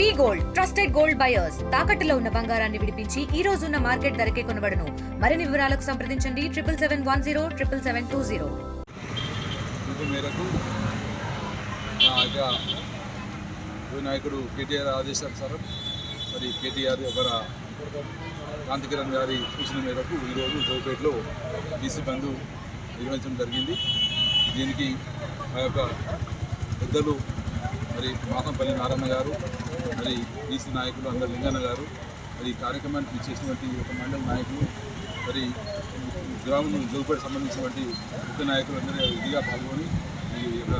V gold trusted gold buyers తాకట్టులో ఉన్న బంగారాన్ని విడిపించి ఈ రోజు ఉన్న మార్కెట్ ధరకే కొనబడను. మరిన్ని వివరాలకు సంప్రదించండి. Triple seven one zero triple seven two zero. మేరకు వినాయకుడు కేటీఆర్ ఆదేశానుసారం మరి కేటీఆర్ యొక్క కాంతికిరణ్ గారి సూచన మేరకు ఈరోజు జోపేటలో బీసీ బంధు నిర్వహించడం జరిగింది. దీనికి మా యొక్క పెద్దలు మరి మాతంపల్లి నారాయణ గారు మరి బీసీ నాయకులు అందరు లింగన్న గారు మరి ఈ కార్యక్రమానికి ఇచ్చేసినటువంటి ఒక మండల నాయకులు మరి గ్రామం జోపడికి సంబంధించినటువంటి ముఖ్య నాయకులు అందరూ ఇదిగా పాల్గొని ఈ యొక్క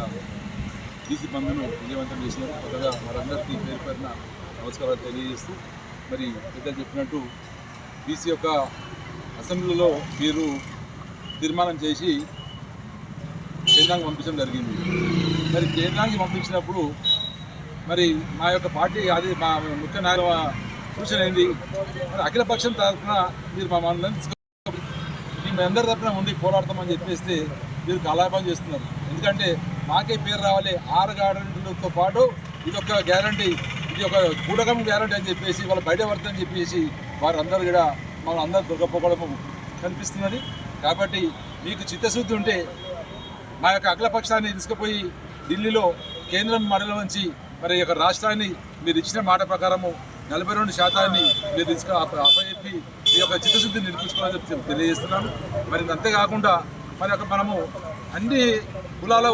బీసీ బంధును విజయవంతం చేసినారు కొత్తగా వారందరికీ పేరు పేరున నమస్కారాలు తెలియజేస్తూ మరి పెద్దలు చెప్పినట్టు బీసీ యొక్క అసెంబ్లీలో మీరు తీర్మానం చేసి కేంద్రానికి పంపించడం జరిగింది. మరి కేంద్రానికి పంపించినప్పుడు మరి మా యొక్క పార్టీ అది మా ముఖ్య నాయకుల సూచన ఏంది? మరి అఖిలపక్షం తరఫున మీరు మా మందరం మీ అందరి తరఫున ఉండి పోరాడతామని చెప్పేస్తే మీరు కలాపం చేస్తున్నారు. ఎందుకంటే మాకే పేరు రావాలి. ఆరు గ్యారంటీలతో పాటు ఇది ఒక గ్యారంటీ ఇది ఒక కూడకం గ్యారంటీ అని చెప్పేసి వాళ్ళు బయట పడతామని చెప్పేసి వారందరూ కూడా మమ్మల్ని అందరూ దొరకపోవడం కనిపిస్తున్నది. కాబట్టి మీకు చిత్తశుద్ధి ఉంటే మా యొక్క అఖిలపక్షాన్ని తీసుకుపోయి ఢిల్లీలో కేంద్రం మండలం నుంచి మరి ఈ యొక్క రాష్ట్రాన్ని మీరు ఇచ్చిన మాట ప్రకారము నలభై రెండు శాతాన్ని మీరు తీసుకు అప్పచెప్పి మీ యొక్క చిత్తశుద్ధిని నిరూపించుకోవాలని చెప్పి తెలియజేస్తున్నాను. మరి అంతేకాకుండా మరి యొక్క మనము అన్ని కులాలు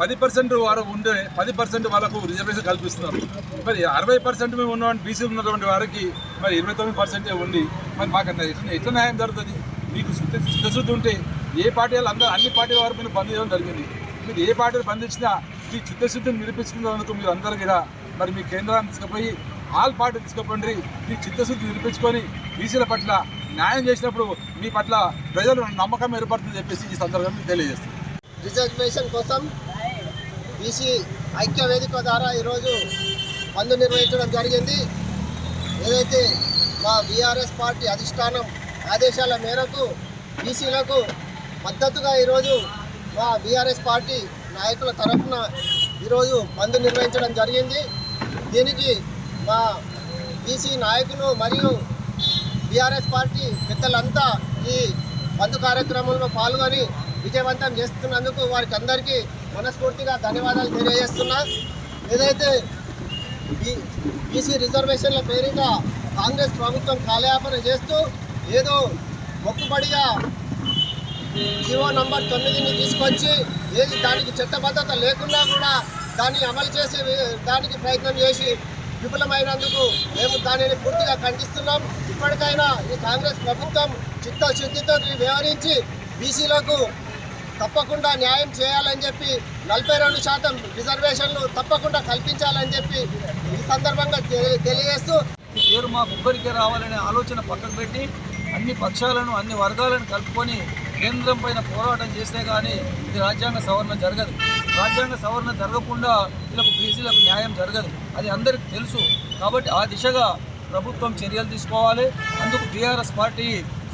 పది పర్సెంట్ వారు ఉండే పది పర్సెంట్ వాళ్ళకు రిజర్వేషన్ కల్పిస్తున్నారు మరి అరవై పర్సెంట్ మేము ఉన్నటువంటి బీసీ ఉన్నటువంటి వారికి మరి ఇరవై తొమ్మిది పర్సెంటే ఉండి మరి మాకు ఎట్లా ఎట్లా న్యాయం జరుగుతుంది? మీకు చిత్త- చిత్తశుద్ధి ఉంటే ఏ పార్టీ వాళ్ళు అందరూ అన్ని పార్టీల వారు మీరు బంద్ చేయడం జరిగింది. మీరు ఏ పార్టీలు బంధించినా ఈ చిత్తశుద్ధిని నిరూపించుకున్నందుకు మీరు అందరూ కూడా. మరి మీ కేంద్రాన్ని తీసుకుపోయి ఆల్ పార్టీ తీసుకుపోండి. మీ చిత్తశుద్ధి నిరూపించుకొని బీసీల పట్ల న్యాయం చేసినప్పుడు మీ పట్ల ప్రజలు నమ్మకం ఏర్పడుతుందని చెప్పేసి ఈ సందర్భంగా తెలియజేస్తుంది రిజర్వేషన్ కోసం బీసీ ఐక్య వేదిక ద్వారా ఈరోజు బంద్ నిర్వహించడం జరిగింది. ఏదైతే మా బీఆర్ఎస్ పార్టీ అధిష్టానం ఆదేశాల మేరకు బీసీలకు మద్దతుగా ఈరోజు మా బీఆర్ఎస్ పార్టీ నాయకుల తరఫున ఈరోజు మందు నిర్వహించడం జరిగింది. దీనికి మా బీసీ నాయకులు మరియు బీఆర్ఎస్ పార్టీ పెద్దలంతా ఈ బంధు కార్యక్రమంలో పాల్గొని విజయవంతం చేస్తున్నందుకు వారికి అందరికీ మనస్ఫూర్తిగా ధన్యవాదాలు తెలియజేస్తున్నా. ఏదైతే బీ- బీసీ రిజర్వేషన్ల పేరిట కాంగ్రెస్ ప్రభుత్వం కాలయాపన చేస్తూ ఏదో మొక్కుబడిగా జీవో నంబర్ తొమ్మిదిని తీసుకొచ్చి ఏది దానికి చట్టబద్ధత లేకున్నా కూడా దాన్ని అమలు చేసే దానికి ప్రయత్నం చేసి విఫలమైనందుకు మేము దానిని పూర్తిగా ఖండిస్తున్నాం. ఇప్పటికైనా ఈ కాంగ్రెస్ ప్రభుత్వం చిత్తశుద్ధితో వ్యవహరించి బీసీలకు తప్పకుండా న్యాయం చేయాలని చెప్పి నలభై రెండు శాతం రిజర్వేషన్లు తప్పకుండా కల్పించాలని చెప్పి ఈ సందర్భంగా తెలి- తెలియజేస్తూ పేరు మాకు ఒక్కరికే రావాలనే ఆలోచన పక్కకు పెట్టి అన్ని పక్షాలను అన్ని వర్గాలను కలుపుకొని కేంద్రం పైన పోరాటం చేస్తే కానీ ఇది రాజ్యాంగ సవరణ జరగదు. రాజ్యాంగ సవరణ జరగకుండా వీళ్ళకు బీసీలకు న్యాయం జరగదు. అది అందరికీ తెలుసు. కాబట్టి ఆ దిశగా ప్రభుత్వం చర్యలు తీసుకోవాలి. అందుకు బీఆర్ఎస్ పార్టీ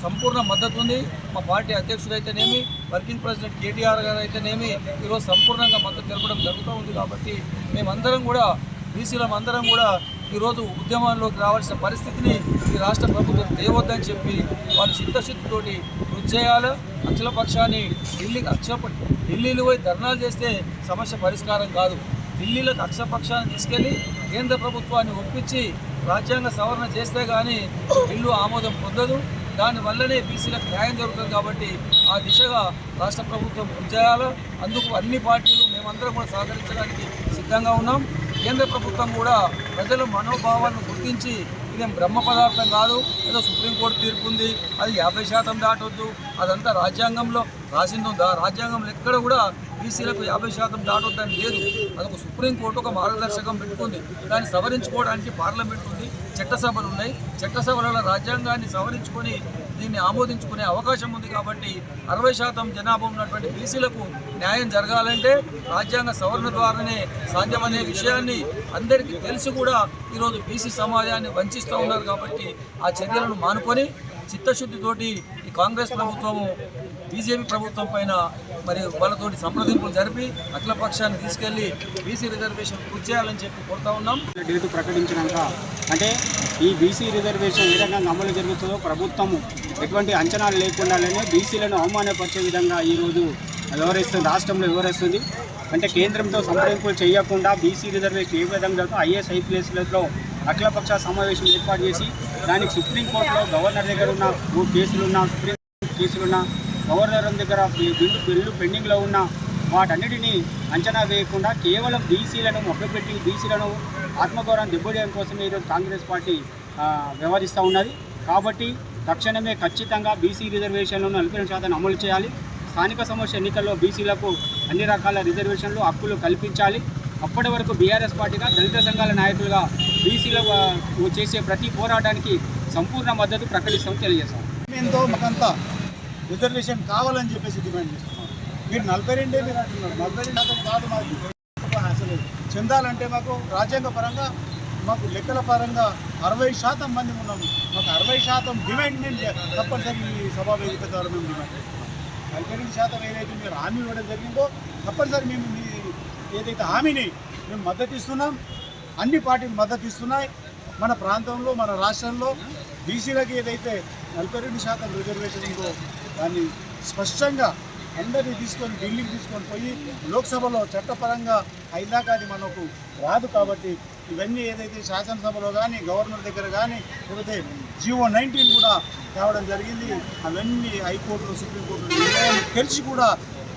సంపూర్ణ మద్దతు ఉంది. మా పార్టీ అధ్యక్షుడు అయితేనేమి వర్కింగ్ ప్రెసిడెంట్ కేటీఆర్ గారు అయితేనేమి ఈరోజు సంపూర్ణంగా మద్దతు తెలపడం జరుగుతూ ఉంది కాబట్టి మేమందరం కూడా బీసీలం అందరం కూడా ఈరోజు ఉద్యమంలోకి రావాల్సిన పరిస్థితిని ఈ రాష్ట్ర ప్రభుత్వం తేవద్దని చెప్పి వాళ్ళు చిత్తశుద్ధితోటి కృషి చేయాలి. అఖిల పక్షాన్ని ఢిల్లీకి అక్ష ఢిల్లీలో పోయి ధర్నాలు చేస్తే సమస్య పరిష్కారం కాదు. ఢిల్లీలోకి అక్షపక్షాన్ని తీసుకెళ్ళి కేంద్ర ప్రభుత్వాన్ని ఒప్పించి రాజ్యాంగ సవరణ చేస్తే కానీ బిల్లు ఆమోదం పొందదు. దానివల్లనే బీసీలకు న్యాయం జరుగుతుంది కాబట్టి ఆ దిశగా రాష్ట్ర ప్రభుత్వం కృషి చేయాలి అందుకు అన్ని పార్టీలు మేమందరం కూడా సహకరించడానికి సిద్ధంగా ఉన్నాం. కేంద్ర ప్రభుత్వం కూడా ప్రజల మనోభావాలను గుర్తించి ఇదేం బ్రహ్మ పదార్థం కాదు ఏదో సుప్రీంకోర్టు తీర్పు ఉంది అది యాభై శాతం దాటొద్దు అదంతా రాజ్యాంగంలో రాసిందో దా రాజ్యాంగంలో ఎక్కడ కూడా బీసీలకు యాభై శాతం దాటొద్దని లేదు. అదొక సుప్రీంకోర్టు ఒక మార్గదర్శకం పెట్టుకుంది. దాన్ని సవరించుకోవడానికి పార్లమెంట్ ఉంది చట్టసభలు ఉన్నాయి. చట్టసభలలో రాజ్యాంగాన్ని సవరించుకొని దీన్ని ఆమోదించుకునే అవకాశం ఉంది కాబట్టి అరవై శాతం జనాభా ఉన్నటువంటి బీసీలకు న్యాయం జరగాలంటే రాజ్యాంగ సవరణ ద్వారానే సాధ్యమనే విషయాన్ని అందరికీ తెలిసి కూడా ఈరోజు బీసీ సమాజాన్ని వంచిస్తూ ఉన్నారు కాబట్టి ఆ చర్యలను మానుకొని చిత్తశుద్ధితోటి ఈ కాంగ్రెస్ ప్రభుత్వము బీజేపీ ప్రభుత్వం పైన మరి వాళ్ళతోటి సంప్రదింపులు జరిపి అఖిల పక్షాన్ని తీసుకెళ్ళి బీసీ రిజర్వేషన్ పూర్తి చేయాలని చెప్పి కోరుతా ఉన్నాం. డేటు ప్రకటించినాక అంటే ఈ బీసీ రిజర్వేషన్ ఏ రకంగా అమలు జరుగుతుందో ప్రభుత్వము ఎటువంటి అంచనాలు లేకుండానే బీసీలను అవమానపరిచే విధంగా ఈరోజు వివరిస్తుంది రాష్ట్రంలో వివరిస్తుంది అంటే కేంద్రంతో సంప్రదింపులు చేయకుండా బీసీ రిజర్వేషన్ ఏ విధంగా ఐఏఎస్ ఐపీఎస్లలో అఖిలపక్ష సమావేశం ఏర్పాటు చేసి దానికి సుప్రీంకోర్టులో గవర్నర్ దగ్గర ఉన్న ఓ కేసులున్న సుప్రీం కేసులున్న గవర్నర్ దగ్గర బిల్లు బిల్లు పెండింగ్లో ఉన్న వాటన్నిటినీ అంచనా వేయకుండా కేవలం బీసీలను మొక్కపెట్టి బీసీలను ఆత్మగౌరవం దెబ్బతీయడం కోసమే ఈరోజు కాంగ్రెస్ పార్టీ వ్యవహరిస్తూ ఉన్నది. కాబట్టి తక్షణమే ఖచ్చితంగా బీసీ రిజర్వేషన్లను నలభై రెండు శాతం అమలు చేయాలి. స్థానిక సమస్య ఎన్నికల్లో బీసీలకు అన్ని రకాల రిజర్వేషన్లు హక్కులు కల్పించాలి. అప్పటి వరకు బీఆర్ఎస్ పార్టీగా దళిత సంఘాల నాయకులుగా బీసీల చేసే ప్రతి పోరాటానికి సంపూర్ణ మద్దతు ప్రకటిస్తామని తెలియజేస్తాం. ఎంతో మాకంతా రిజర్వేషన్ కావాలని చెప్పేసి డిమాండ్ చేస్తున్నాం. మీరు నలభై రెండే మీరు అంటున్నారు. నలభై రెండు శాతం కాదు మాకు అసలు చెందాలంటే మాకు రాజ్యాంగ పరంగా మాకు లెక్కల పరంగా అరవై శాతం మంది ఉన్నాము మాకు అరవై శాతం డిమాండ్ మేము తప్పనిసరి ఈ సభా వేదిక ద్వారా మేము డిమాండ్ చేస్తున్నాం. శాతం ఏదైతే మీరు హామీ ఇవ్వడం జరిగిందో తప్పనిసరి మేము మీ ఏదైతే హామీని మేము మద్దతు ఇస్తున్నాం. అన్ని పార్టీలు మద్దతు ఇస్తున్నాయి. మన ప్రాంతంలో మన రాష్ట్రంలో బీసీలకు ఏదైతే నలభై రెండు శాతం రిజర్వేషన్ ఉందో దాన్ని స్పష్టంగా అందరినీ తీసుకొని ఢిల్లీకి తీసుకొని పోయి లోక్సభలో చట్టపరంగా అయినాక అది మనకు రాదు కాబట్టి ఇవన్నీ ఏదైతే శాసనసభలో కానీ గవర్నర్ దగ్గర కానీ లేకపోతే జియో నైన్టీన్ కూడా తేవడం జరిగింది. అవన్నీ హైకోర్టులో సుప్రీంకోర్టులో తెరిచి తెలిసి కూడా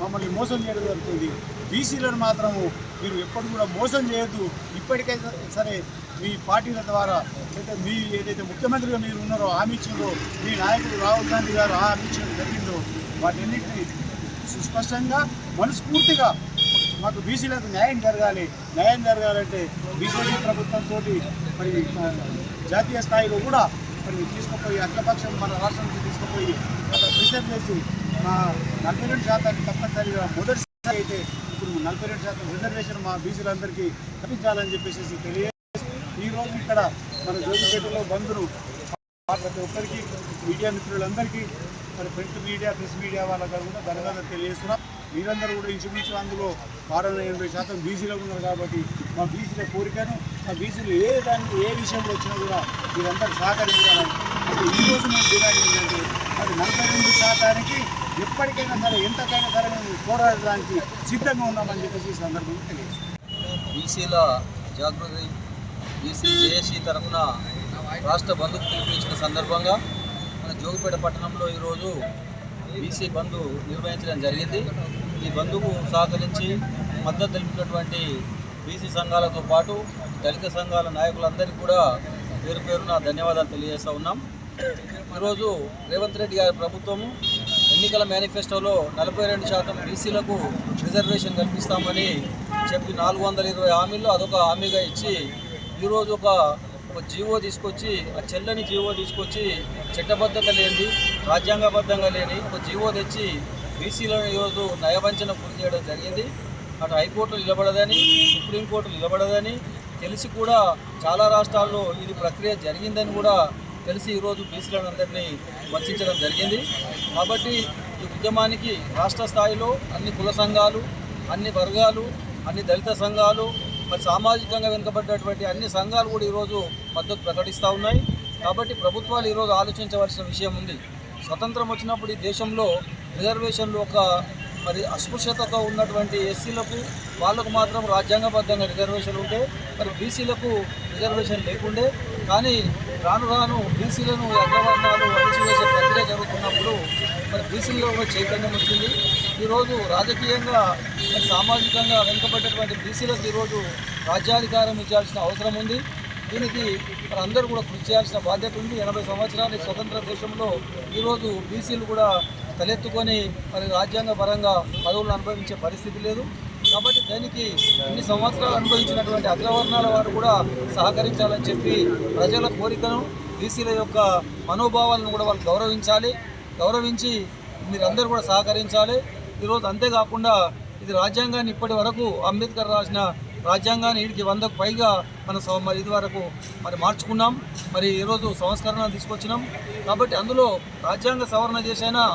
మమ్మల్ని మోసం చేయడం జరుగుతుంది. బీసీలను మాత్రము మీరు ఎప్పుడు కూడా మోసం చేయొద్దు. ఇప్పటికైతే సరే మీ పార్టీల ద్వారా అయితే మీ ఏదైతే ముఖ్యమంత్రిగా మీరు ఉన్నారో హామీ ఇచ్చిందో మీ నాయకుడు రాహుల్ గాంధీ గారు ఆ హామీ ఇచ్చడం జరిగిందో వాటన్నిటిని సుస్పష్టంగా మనస్ఫూర్తిగా మాకు బీసీలకు న్యాయం జరగాలి. న్యాయం జరగాలంటే బీజేపీ ప్రభుత్వంతో మరి జాతీయ స్థాయిలో కూడా మరి తీసుకుపోయి అఖిలపక్షం మన రాష్ట్రం నుంచి తీసుకుపోయి అక్కడ ప్రెషర్ చేసి మా నలభై రెండు శాతాన్ని తప్పనిసరిగా మొదటిసారి అయితే ఇప్పుడు నలభై రెండు శాతం రిజర్వేషన్ మా బీసీలందరికీ కల్పించాలని చెప్పేసి తెలియ ఈ రోజు ఇక్కడ మన జోగిపేటలో బంధును ప్రతి ఒక్కరికి మీడియా మిత్రులందరికీ మరి ప్రింట్ మీడియా ప్రెస్ మీడియా వాళ్ళకి కూడా ధన్యవాదాలు తెలియజేస్తున్నాం. మీరందరూ కూడా ఇంచుమించు అందులో వారం ఎనభై శాతం బీసీలో ఉన్నారు కాబట్టి మా బీసీల కోరికను మా బీసీలు ఏ దానికి ఏ విషయంలో వచ్చినా కూడా మీరందరూ సహకరించాలని అంటే ఈ రోజు మేము డిమాండ్ ఏంటంటే అది నలభై రెండు శాతానికి ఎప్పటికైనా సరే ఎంతకైనా సరే మేము పోరాడడానికి సిద్ధంగా ఉన్నామని చెప్పేసి ఈ సందర్భంగా తెలియజేస్తున్నాం. బీసీల జాగృతి బీసీ జేఏసీ తరఫున రాష్ట్ర బంధుకు పిలుపునిచ్చిన సందర్భంగా మన జోగిపేట పట్టణంలో ఈరోజు బీసీ బంధు నిర్వహించడం జరిగింది. ఈ బంధుకు సహకరించి మద్దతు తెలిపినటువంటి బీసీ సంఘాలతో పాటు దళిత సంఘాల నాయకులందరికీ కూడా పేరు పేరున ధన్యవాదాలు తెలియజేస్తూ ఉన్నాం. ఈరోజు రేవంత్ రెడ్డి గారి ప్రభుత్వము ఎన్నికల మేనిఫెస్టోలో నలభై రెండు శాతం బీసీలకు రిజర్వేషన్ కల్పిస్తామని చెప్పి నాలుగు వందల ఇరవై హామీల్లో అదొక హామీగా ఇచ్చి ఈరోజు ఒక ఒక జీవో తీసుకొచ్చి ఆ చెల్లని జీవో తీసుకొచ్చి చట్టబద్ధత లేని రాజ్యాంగబద్ధంగా లేని ఒక జీవో తెచ్చి బీసీలను ఈరోజు నయవంచన పూర్తి చేయడం జరిగింది. అటు హైకోర్టులు నిలబడదని సుప్రీంకోర్టు నిలబడదని తెలిసి కూడా చాలా రాష్ట్రాల్లో ఇది ప్రక్రియ జరిగిందని కూడా తెలిసి ఈరోజు బీసీలను అందరినీ వంచడం జరిగింది. కాబట్టి ఈ ఉద్యమానికి రాష్ట్ర స్థాయిలో అన్ని కుల సంఘాలు అన్ని వర్గాలు అన్ని దళిత సంఘాలు మరి సామాజికంగా వెనుకబడ్డటువంటి అన్ని సంఘాలు కూడా ఈరోజు మద్దతు ప్రకటిస్తూ ఉన్నాయి. కాబట్టి ప్రభుత్వాలు ఈరోజు ఆలోచించవలసిన విషయం ఉంది. స్వతంత్రం వచ్చినప్పుడు ఈ దేశంలో రిజర్వేషన్లు ఒక మరి అస్పృశ్యతతో ఉన్నటువంటి ఎస్సీలకు వాళ్ళకు మాత్రం రాజ్యాంగబద్ధంగా రిజర్వేషన్ ఉంటే మరి బీసీలకు రిజర్వేషన్ లేకుండే. కానీ రాను రాను బీసీలను అగ్రవర్ణాలు అణిచివేసే ప్రక్రియ జరుగుతున్నప్పుడు మరి బీసీల్లో కూడా చైతన్యం వచ్చింది. ఈరోజు రాజకీయంగా సామాజికంగా వెనుకబడ్డటువంటి బీసీలకు ఈరోజు రాజ్యాధికారం ఇచ్చాల్సిన అవసరం ఉంది. దీనికి మరి అందరూ కూడా కృషి చేయాల్సిన బాధ్యత ఉంది. ఎనభై సంవత్సరాల స్వతంత్ర దేశంలో ఈరోజు బీసీలు కూడా తలెత్తుకొని మరి రాజ్యాంగ పరంగా పదవులను అనుభవించే పరిస్థితి లేదు. కాబట్టి దానికి ఇన్ని సంవత్సరాలు అనుభవించినటువంటి అగ్రవర్ణాల వారు కూడా సహకరించాలని చెప్పి ప్రజల కోరికను బీసీల యొక్క మనోభావాలను కూడా వాళ్ళు గౌరవించాలి. గౌరవించి మీరందరూ కూడా సహకరించాలి. ఈరోజు అంతేకాకుండా ఇది రాజ్యాంగాన్ని ఇప్పటి వరకు అంబేద్కర్ రాసిన రాజ్యాంగాన్ని వీటికి వందకు పైగా మన మరి ఇది వరకు మరి మార్చుకున్నాం. మరి ఈరోజు సంస్కరణ తీసుకొచ్చినాం. కాబట్టి అందులో రాజ్యాంగ సవరణ చేసైనా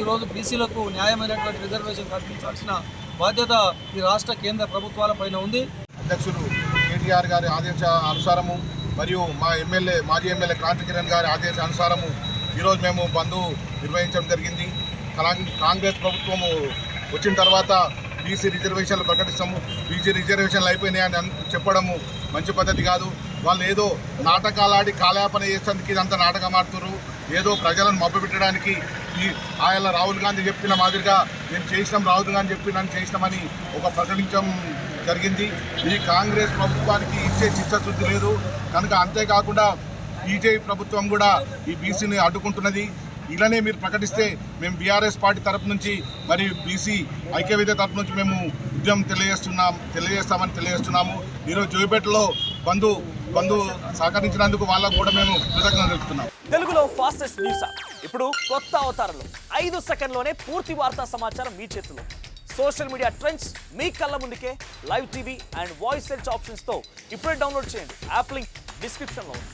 ఈరోజు బీసీలకు న్యాయమైనటువంటి రిజర్వేషన్ కల్పించాల్సిన బాధ్యత ఈ రాష్ట్ర కేంద్ర ప్రభుత్వాల పైన ఉంది. అధ్యక్షులు కేటీఆర్ గారి ఆదేశ అనుసారము మరియు మా ఎమ్మెల్యే మాజీ ఎమ్మెల్యే క్రాంతి కిరణ్ గారి ఆదేశ అనుసారము ఈరోజు మేము బంద్ నిర్వహించడం జరిగింది. కాంగ్రెస్ ప్రభుత్వము వచ్చిన తర్వాత బీసీ రిజర్వేషన్లు ప్రకటిస్తాము. బీసీ రిజర్వేషన్లు అయిపోయినాయని చెప్పడము మంచి పద్ధతి కాదు. వాళ్ళు ఏదో నాటకాలాడి కాలయాపన చేసేందుకు ఇదంతా నాటకం ఆడుతున్నారు ఏదో ప్రజలను మభ్యపెట్టడానికి ఈ ఆయన రాహుల్ గాంధీ చెప్పిన మాదిరిగా మేము చేసినాం రాహుల్ గాంధీ చెప్పి నన్ను చేసినామని ఒక ప్రకటించడం జరిగింది. ఈ కాంగ్రెస్ ప్రభుత్వానికి ఇచ్చే చిత్తశుద్ధి లేదు. కనుక అంతేకాకుండా బీజేపీ ప్రభుత్వం కూడా ఈ బీసీని అడ్డుకుంటున్నది. ఇలానే మీరు ప్రకటిస్తే మేము బీఆర్ఎస్ పార్టీ తరపు నుంచి మరి బీసీ ఐక్యవేద తరపు నుంచి మేము ఉద్యమం తెలియజేస్తున్నాం తెలియజేస్తామని తెలియజేస్తున్నాము. ఈరోజు జోయిపేటలో బంధు బంధు సహకరించినందుకు వాళ్ళకు కూడా మేము కృతజ్ఞతలు తెలుపుతున్నాం. తెలుగులో ఫాస్టెస్ట్ న్యూస్ ఇప్పుడు కొత్త అవతారంలో. ఐదు సెకండ్లోనే పూర్తి వార్తా సమాచారం మీ చేతిలో. సోషల్ మీడియా ట్రెండ్స్ మీ కళ్ళ ముందుకే live TV and voice search ఆప్షన్స్తో ఇప్పుడే డౌన్లోడ్ చేయండి. యాప్ లింక్ డిస్క్రిప్షన్లో ఉంది.